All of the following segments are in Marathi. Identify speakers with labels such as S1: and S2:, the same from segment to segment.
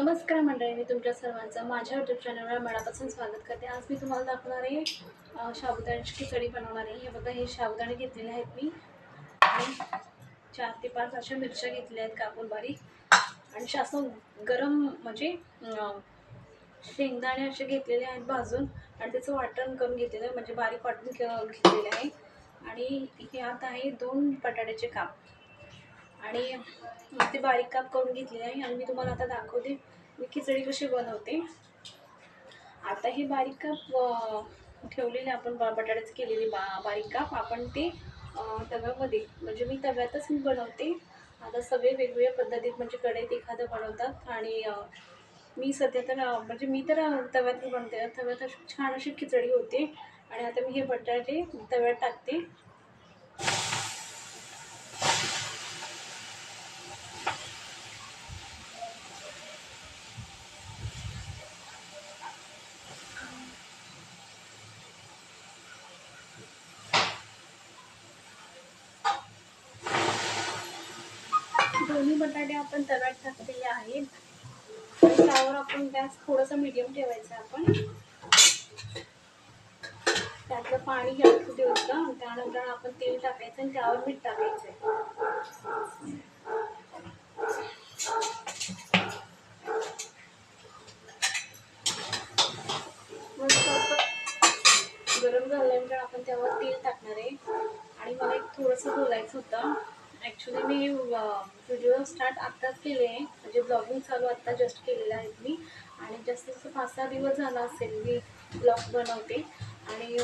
S1: नमस्कार मंडळी मी तुमच्या सर्वांचं माझ्या यूट्यूब चॅनलवर मनापासून स्वागत करते. आज मी तुम्हाला दाखवणार आहे अं, साबुदाण्याची खिचडी बनवणार आहे. हे बघा हे साबुदाणे घेतलेले आहेत मी. आणि चार ते पाच अशा मिरच्या घेतल्या आहेत कापून बारीक. आणि शासन गरम म्हणजे शेंगदाणे असे घेतलेले आहेत भाजून. आणि त्याचं वाटण करून घेतलेलं आहे म्हणजे बारीक वाटून घेतलेलं आहे. आणि हे आता आहे दोन बटाट्याचे काप. आणि ते बारीक काप करून घेतलेले आहे आणि मी तुम्हाला आता दाखवते. मी खिचडी कशी बनवते. आता हे बारीक काप ठेवलेले आपण ब- बटाट्याचे केलेले बा बारीक काप. आपण ते तव्यामध्ये म्हणजे मी तव्यातच मी बनवते. आता सगळे वेगवेगळ्या पद्धतीत म्हणजे कढईत एखादं बनवतात. आणि मी सध्या तर म्हणजे मी तर तव्यात बनवते. तव्यात अशी छान अशी खिचडी होते. आणि आता मी हे बटाटे तव्यात टाकते. दोन्ही बटाटे आपण तव्यात टाकलेले आहेत. त्यावर आपण गॅस थोडंसं मीडियम ठेवायचं आपण. त्यातलं पाणी जास्त द्यायचं त्यानंतर आपण तेल टाकायचं आणि त्यावर मीठ टाकायचं गरम झाल्यानंतर आपण त्यावर तेल टाकणार आहे. आणि मला एक थोडंसं बोलायचं होतं. ॲक्च्युली मी व्हिडिओ स्टार्ट आत्ताच केले आहे. म्हणजे ब्लॉगिंग चालू आत्ता जस्ट केलेलं आहे मी. आणि जास्तीत जास्त पाच सहा दिवस झाला असेल मी ब्लॉग बनवते. आणि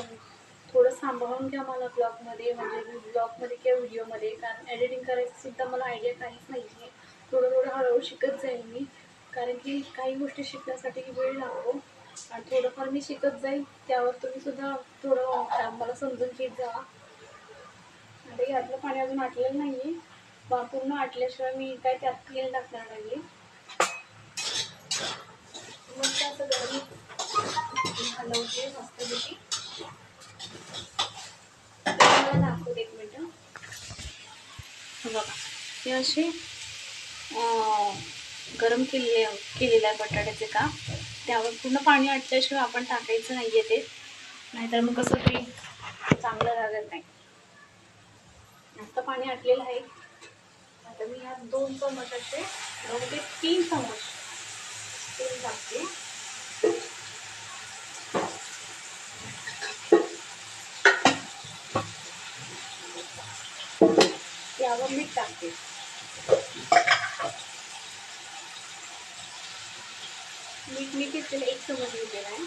S1: थोडं सांभाळून घ्या मला ब्लॉगमध्ये म्हणजे ब्लॉगमध्ये किंवा व्हिडिओमध्ये कारण एडिटिंग करायचंसुद्धा मला आयडिया काहीच नाही आहे थोडं थोडं हळूहळू शिकत जाईल मी. कारण की काही गोष्टी शिकण्यासाठी वेळ लागतो. आणि थोडंफार मी शिकत जाईल त्यावर तुम्हीसुद्धा थोडं मला समजून घेत जावा आता यातलं पाणी अजून आटलेलं नाही आहे पूर्ण आटल्याशिवाय मी काय त्यात तेल टाकणार नाही आहे मस्त असं गरम हलवते मस्तपैकी तुम्हाला दाखवते एक मिनटं. बघा हे असे गरम केलेले केलेलं आहे बटाट्याचे का? त्यावर पूर्ण पाणी आटल्याशिवाय आपण टाकायचं नाही आहे ते. नाहीतर मग कसं ते चांगलं लागत नाही. जास्त पाणी आटलेलं आहे. आता मी ह्यात दोन चमच असे दोन ते तीन चमच तेल टाकते. यावर मीठ टाकते. मीठ मी घेतलेलं एक चमच घेतलेला आहे.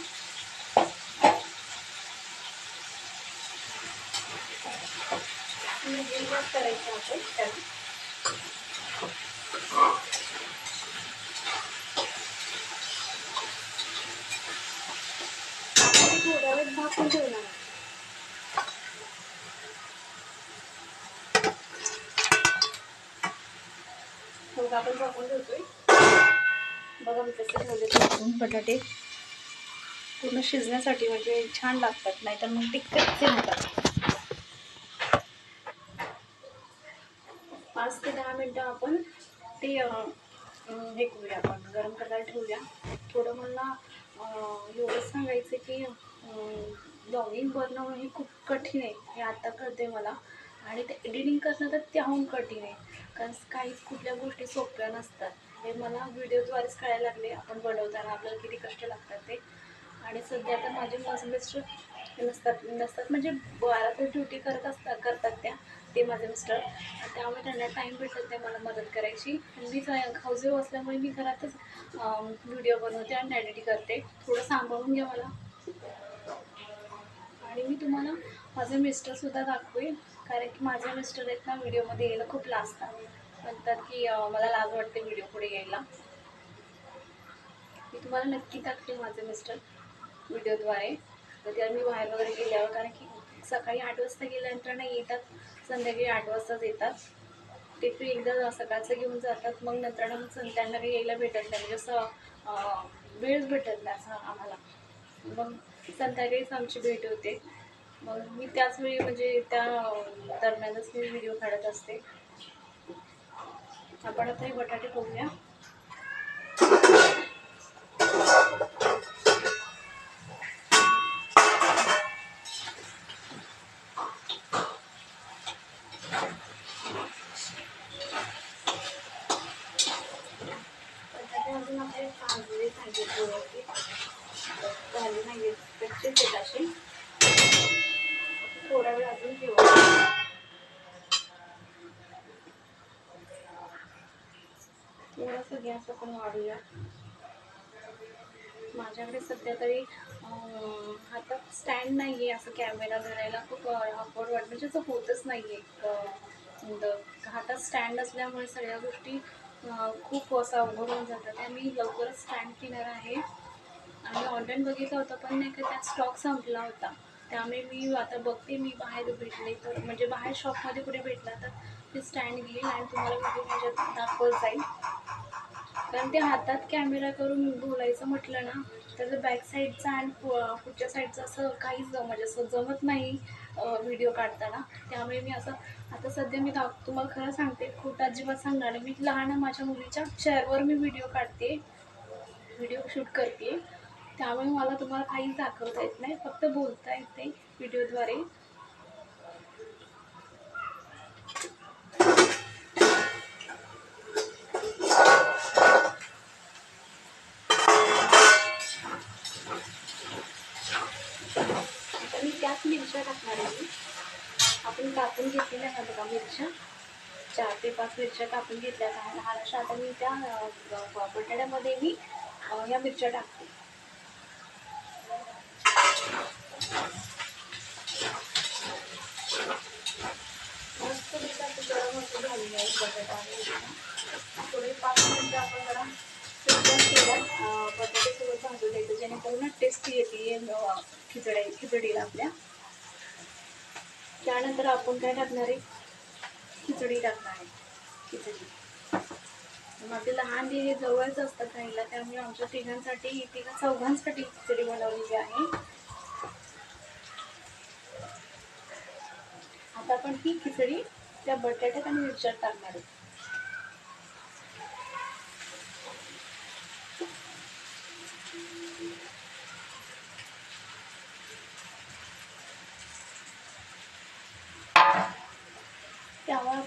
S1: करायचं आपण त्याला आणि थोडा वेळ झाकून ठेवणार आहे. मग आपण झाकून ठेवतोय. बघा मी कसे ठेवले झाकून बटाटे पूर्ण शिजण्यासाठी म्हणजे छान लागतात नाहीतर मग ते कच्चे होतात. पाच ते दहा मिनटं आपण ते हे करूया आपण गरम करायला ठेवूया. थोडं मला एवढंच सांगायचं की ब्लॉगिंग बनवणं हे खूप कठीण आहे हे आता कळते मला. आणि ते एडिटिंग करणं तर त्याहून कठीण आहे कारण काहीच कुठल्या गोष्टी सोप्या नसतात. हे मला व्हिडिओद्वारेच कळायला लागले आपण बनवताना आपल्याला किती कष्ट लागतात ते. आणि सध्या तर माझे माझे मिस्टर नसतात नसतात. म्हणजे बारा तास ड्युटी करत असतात करतात त्या ते माझे मिस्टर त्यामुळे त्यांना टाईम भेटत नाही मला मदत करायची. मी हाऊसवाईफ असल्यामुळे मी घरातच व्हिडिओ बनवते आणि एडिटिंग करते. थोडं सांभाळून घ्या मला. आणि मी तुम्हाला माझे मिस्टरसुद्धा दाखवेल कारण की माझे मिस्टर आहेत ना व्हिडिओमध्ये यायला खूप लाजतात. म्हणतात की मला लाज वाटते व्हिडिओ पुढे यायला. मी तुम्हाला नक्की दाखवेल माझे मिस्टर व्हिडिओद्वारे कधी मी बाहेर वगैरे गेल्यावर कारण की सकाळी आठ वाजता गेल्यानंतर नाही येतात संध्याकाळी आठ वाजताच येतात. ते फ्री एकदा सकाळचं घेऊन जातात मग नंतर मग सं- त्यांना काही यायला भेटत नाही म्हणजे असं वेळच भेटत नाही असं आम्हाला. मग संध्याकाळीच आमची भेट होते. मग मी त्याच वेळी म्हणजे त्या दरम्यानच मी व्हिडिओ काढत असते. आपण आता हे बटाटे बघूया नाही थोडा वेळ अजून घेऊ थोडंसं गॅस आपण वाढूया माझ्याकडे सध्या तरी हातात स्टँड नाही आहे असं कॅमेरा धरायला. खूप अवघड वाटत. म्हणजे असं होतच नाही आहे हातात स्टँड असल्यामुळे सगळ्या गोष्टी खूप असं अवघड होऊन जातात. त्या मी लवकरच स्टँड क्लिनर आहे. आम्ही ऑनलाईन बघितलं होतं पण नाही का त्यात स्टॉक संपला होता. त्यामुळे मी आता बघते मी बाहेर भेटले तर म्हणजे बाहेर शॉपमध्ये कुठे भेटला तर ते स्टँड घेईल आणि तुम्हाला व्हिडिओ माझ्यात दाखवत जाईल. कारण ते हातात कॅमेरा करून बोलायचं म्हटलं ना तर बॅक साईडचा आणि पुढच्या साईडचं असं काहीच म्हणजे असं जमत नाही. व्हिडिओ काढताना. त्यामुळे मी असं आता सध्या मी दाख तुम्हाला खरं सांगते खोटं अजिबात सांगणार नाही. मी लहान माझ्या मुलीच्या चेअरवर मी व्हिडिओ काढते. व्हिडिओ शूट करते. त्यामुळे मला तुम्हाला काहीच दाखवता येत नाही. फक्त बोलता येते व्हिडिओद्वारे टाकणार आहे मी. आपण कापून घेतलेल्या आहेत बघा मिरच्या. चार ते पाच मिरच्या कापून घेतल्या आहेत. हा अशा आता मी त्या बटाट्यामध्ये मी ह्या या मिरच्या टाकते. मस्त गरम आहे बटाटा आणि थोडे पाच मिनिटं आपण जरा बटाटे तेलात भाजून द्यायचं जेणेकरून टेस्ट येते खिचडी खिचड्या खिचडीला आपल्या. त्यानंतर आपण काय टाकणार आहे? खिचडी टाकणार आहे. खिचडी. माझे लहान हे जवळच असतात राहिला त्यामुळे आमच्या तिघांसाठी तिघा चौघांसाठी खिचडी बनवलेली आहे. आता आपण ही खिचडी त्या बटाट्यात आणि मिरच्यात टाकणार आहे.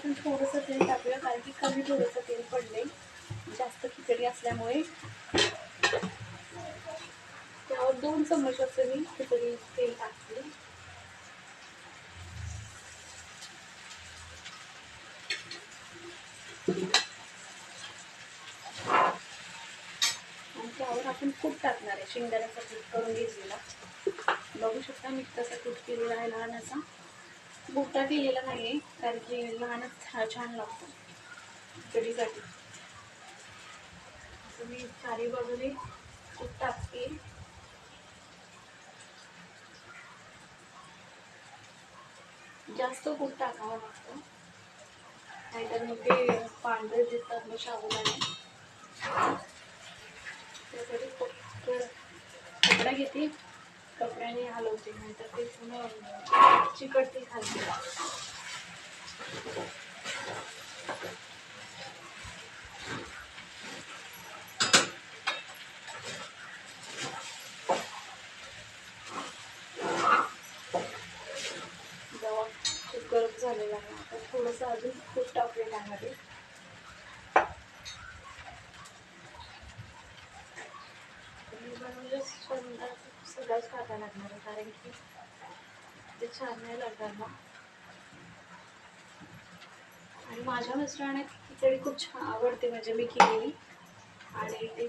S1: आपण थोडंसं तेल टाकूया कारण की कमी थोडंसं तेल पडले जास्त खिचडी असल्यामुळे. त्यावर दोन चमच असं मी खिचडी तेल टाकते. आणि त्यावर आपण कूट टाकणार आहे शेंगदाण्याचा कूट करून घेतलेला. बघू शकता मी तसा कूट केलेला आहे लहानाचा. मोठा केलेला नाही आहे कारण की लहानच छा छान लागतो खिचडीसाठी असं मी चारी बाजूने कूट टाकते. जास्त कूट टाकावं लागतं. नाहीतर मग ते पांढरे दिसतात मग साबुदाणे त्यासाठी फक्त कपडा घेते. कपड्याने हलवते नंतर ते पुन्हा चिकटते ती जेव्हा खूप गरम झालेला आहे आता थोडंसं अजून खूप टाकले आहे मी बनवलं सगळंच टाकायला लागणार आहे कारण की ते छान नाही लागणार ना. आणि माझ्या मिस्टरांना खिचडी खूप छान आवडते म्हणजे मी केलेली. आणि ते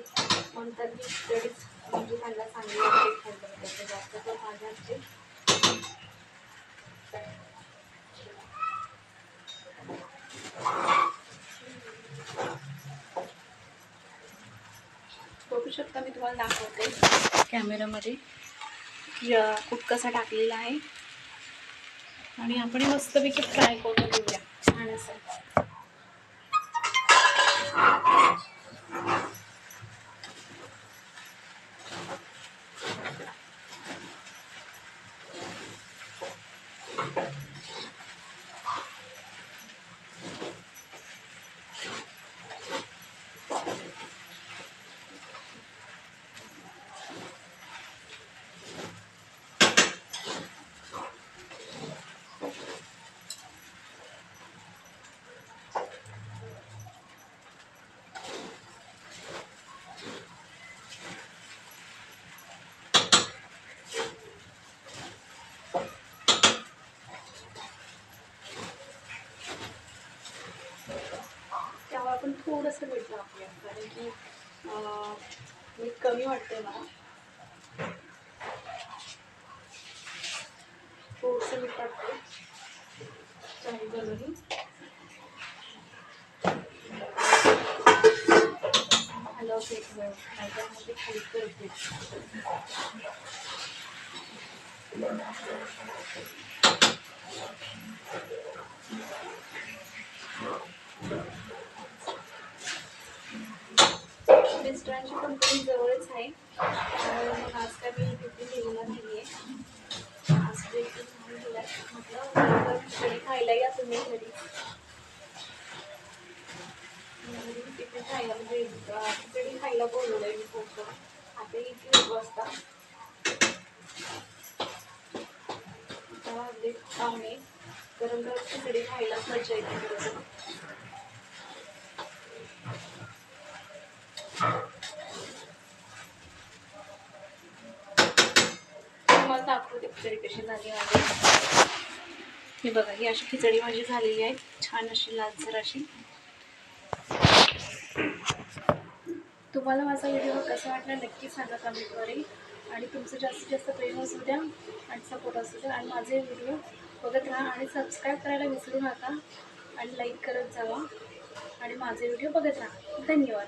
S1: म्हणतात की खिचडीच म्हणजे त्यांना चांगली वाटते खायला जास्त तर माझ्या शकता मी तुम्हाला दाखवते. कॅमेरामध्ये की कसा टाकलेला आहे. आणि आपण हे मस्तपैकी फ्राय करून घेऊया छान असं. कसं भेटलं टाकूया कारण की अं, मीठ कमी वाटते मला थोडंसं मीठ टाकते. काही बाजूनी हलवते एक वेळ नाहीतर खाली करते. मिस्टरांची कंपनी जवळच आहे. मग आज काय मी तिथे दिलेला नाही आहे आज टिफिन म्हटलं बरोबर खिचडी खायला या तुम्ही घरी. तिथे खायला म्हणजे तिकडे खायला बोलवलं आहे मी खूप आता इथे एक वाजता. आता पाहुणे गरम गरम खिचडी खायला मजा येते तुम्हाला दाखवते खिचडी कशी झाली माझी हे बघा ही अशी खिचडी माझी झालेली आहे. छान अशी लालसर अशी. तुम्हाला माझा व्हिडिओ कसा वाटला नक्की सांगा कमेंटद्वारे. आणि तुमचं जास्तीत जास्त प्रेम असू द्या आणि सपोर्ट असू द्या. आणि माझे व्हिडिओ बघत राहा आणि सबस्क्राईब करायला विसरू नका. आणि लाईक करत जावा. आणि माझे व्हिडिओ बघत राहा. धन्यवाद.